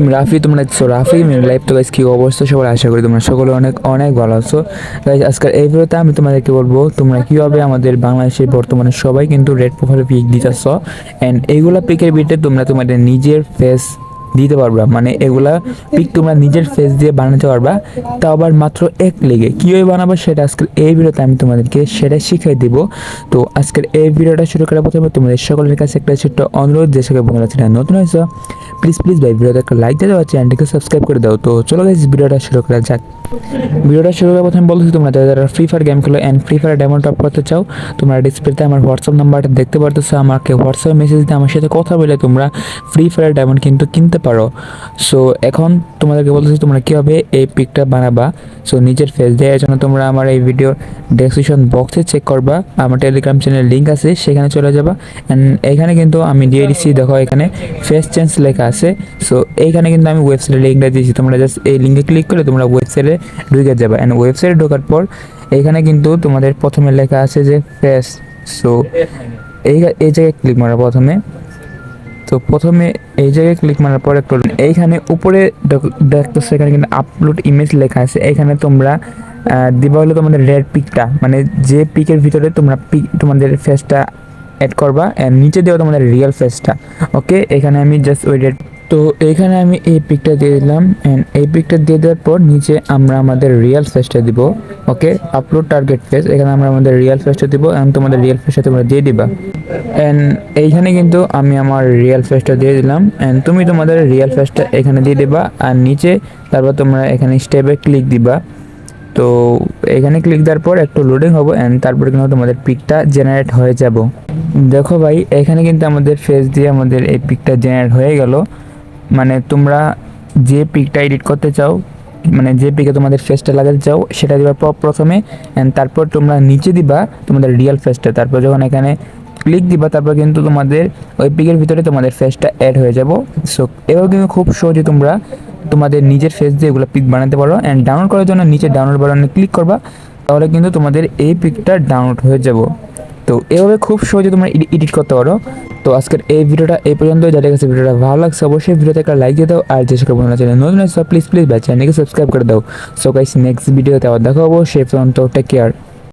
আমি রাফি, তোমরা so Rafi life তো গাইস কি অবস্থা সবার আশা করি তোমরা সকলে অনেক অনেক ভালো আছো। গাইস আজকের এই ভিডিওতে আমি তোমাদেরকে বলব, তোমরা কীভাবে আমাদের বাংলাদেশের বর্তমানে সবাই কিন্তু রেড প্রোফাইল পিক দিতেছ অ্যান্ড এইগুলা পিকের বিটে তোমরা তোমাদের নিজের ফেস দিতে পারবা। মানে এগুলা পিক তোমরা নিজের ফেস দিয়ে বানাতে পারবা। তাও আবার মাত্র এক লেগে। কীভাবে বানাবো সেটা আজকের এই ভিডিওতে আমি তোমাদেরকে সেটা শিখিয়ে দিব। তো আজকের এই ভিডিওটা শুরু করার প্রথমে তোমাদের সকলের কাছে একটা ছোট্ট অনুরোধ, যে সকল বন্ধুরা চ্যানেল নতুন হয়েছে প্লিজ প্লিজ ভাই, ভিডিওতে একটা লাইক দিয়ে দাও আর চ্যানেলটিকে সাবস্ক্রাইব করে দাও। তো চলো গাইজ ভিডিওটা শুরু করা যাক। ভিডিওটা শুরু করার প্রথমে বলতেছি তোমরা, যারা যারা ফ্রি ফায়ার গেম খেলো and Free Fire diamond top করতে চাও, তোমরা ডিসপ্লেতে আমার হোয়াটসঅ্যাপ নাম্বারটা দেখতে পারতেছো। আমাকে হোয়াটসঅ্যাপ মেসেজ দিয়ে আমার সাথে কথা বলে তোমরা ফ্রি ফায়ার ডায়মন্ড কিন্তু কিনতে পারো। সো এখন তোমাদেরকে বলতেছি তোমরা কীভাবে এই পিকটা বানাবা। সো নিজের ফেস দেওয়ার জন্য তোমরা আমার এই ভিডিও ডেসক্রিপশন বক্সে চেক করবা। আমার টেলিগ্রাম চ্যানেল লিঙ্ক আছে, সেখানে চলে যাবা। অ্যান্ড এখানে কিন্তু আমি দিয়ে দিচ্ছি দেখো এখানে ফেস চেঞ্জ লেখা আছে। সো এইখানে কিন্তু আমি ওয়েবসাইটের লিঙ্কটা দিয়েছি। তোমরা জাস্ট এই লিঙ্কে ক্লিক করে তোমরা ওয়েবসাইটে ঢুকে যাবা। অ্যান্ড ওয়েবসাইটে ঢোকার পর এইখানে কিন্তু তোমাদের প্রথমে লেখা আছে যে ফেস সো এই এই জায়গায় ক্লিক মারা প্রথমে। তো প্রথমে এই জায়গায় ক্লিক মারার পর একটু এইখানে উপরে দেখ- দেখতেছো, এখানে কিন্তু আপলোড ইমেজ লেখা আছে। এখানে তোমরা দিবা হলো তোমাদের রেড পিকটা মানে যে পিকের ভিতরে তোমরা পিক তোমাদের ফেসটা অ্যাড করবা নিচে দেওয়া তোমাদের রিয়েল ফেসটা ওকে এখানে আমি জাস্ট ওই রেড তো এখানে আমি এই পিকটা দিয়ে দিলাম অ্যান্ড এই পিকটা দিয়ে দেওয়ার পর নিচে আমরা আমাদের রিয়েল ফেসটা দিব ওকে আপলোড টার্গেট ফেস এখানে আমরা আমাদের রিয়েল ফেসটা দিব এবং তোমাদের রিয়েল ফেসটা তোমরা দিয়ে দিবা। অ্যান্ড এইখানে কিন্তু আমি আমার রিয়েল ফেসটা দিয়ে দিলাম অ্যান্ড তুমি তোমাদের রিয়েল ফেসটা এখানে দিয়ে দিবা আর নিচে তারপর তোমরা এখানে স্টেপে ক্লিক দিবা। তো এখানে ক্লিক দেওয়ার পর একটু লোডিং হব অ্যান্ড তারপর কিন্তু তোমাদের পিকটা জেনারেট হয়ে যাব। দেখো ভাই, এখানে কিন্তু আমাদের ফেস দিয়ে আমাদের এই পিকটা জেনারেট হয়ে গেল। মানে তোমরা যে পিকটা এডিট করতে চাও মানে যে পিকে তোমাদের ফেসটা লাগাতে চাও, সেটা দিবা প্রথমে অ্যান্ড তারপর তোমরা নিচে দিবা তোমাদের রিয়েল ফেসটা তারপর যখন এখানে ক্লিক দিবা, তারপর কিন্তু তোমাদের ওই পিকের ভিতরে তোমাদের ফেসটা অ্যাড হয়ে যাব। সো এভাবে কিন্তু খুব সহজে তোমরা তোমাদের নিজের ফেস দিয়ে এগুলো পিক বানাতে পারো। অ্যান্ড ডাউনলোড করার জন্য নিচে ডাউনলোড বাটনে ক্লিক করবা, তাহলে কিন্তু তোমাদের এই পিকটা ডাউনলোড হয়ে যাব। তো এভাবে খুব সহজে তোমরা এডিট করতে পারো। তো আজকের এই ভিডিওটা এই পর্যন্ত যাদের কাছে ভিডিওটা ভালো লাগছে, অবশ্যই ভিডিওতে একটা লাইক দিয়ে দাও। আর যে সকল বন্ধুরা চ্যানেল নতুন প্লিজ প্লিজ ভাই চ্যানেলকে সাবস্ক্রাইব করে দাও। সো গাইস নেক্সট ভিডিওতে আবার দেখা হব। সেই পর্যন্ত টেক কেয়ার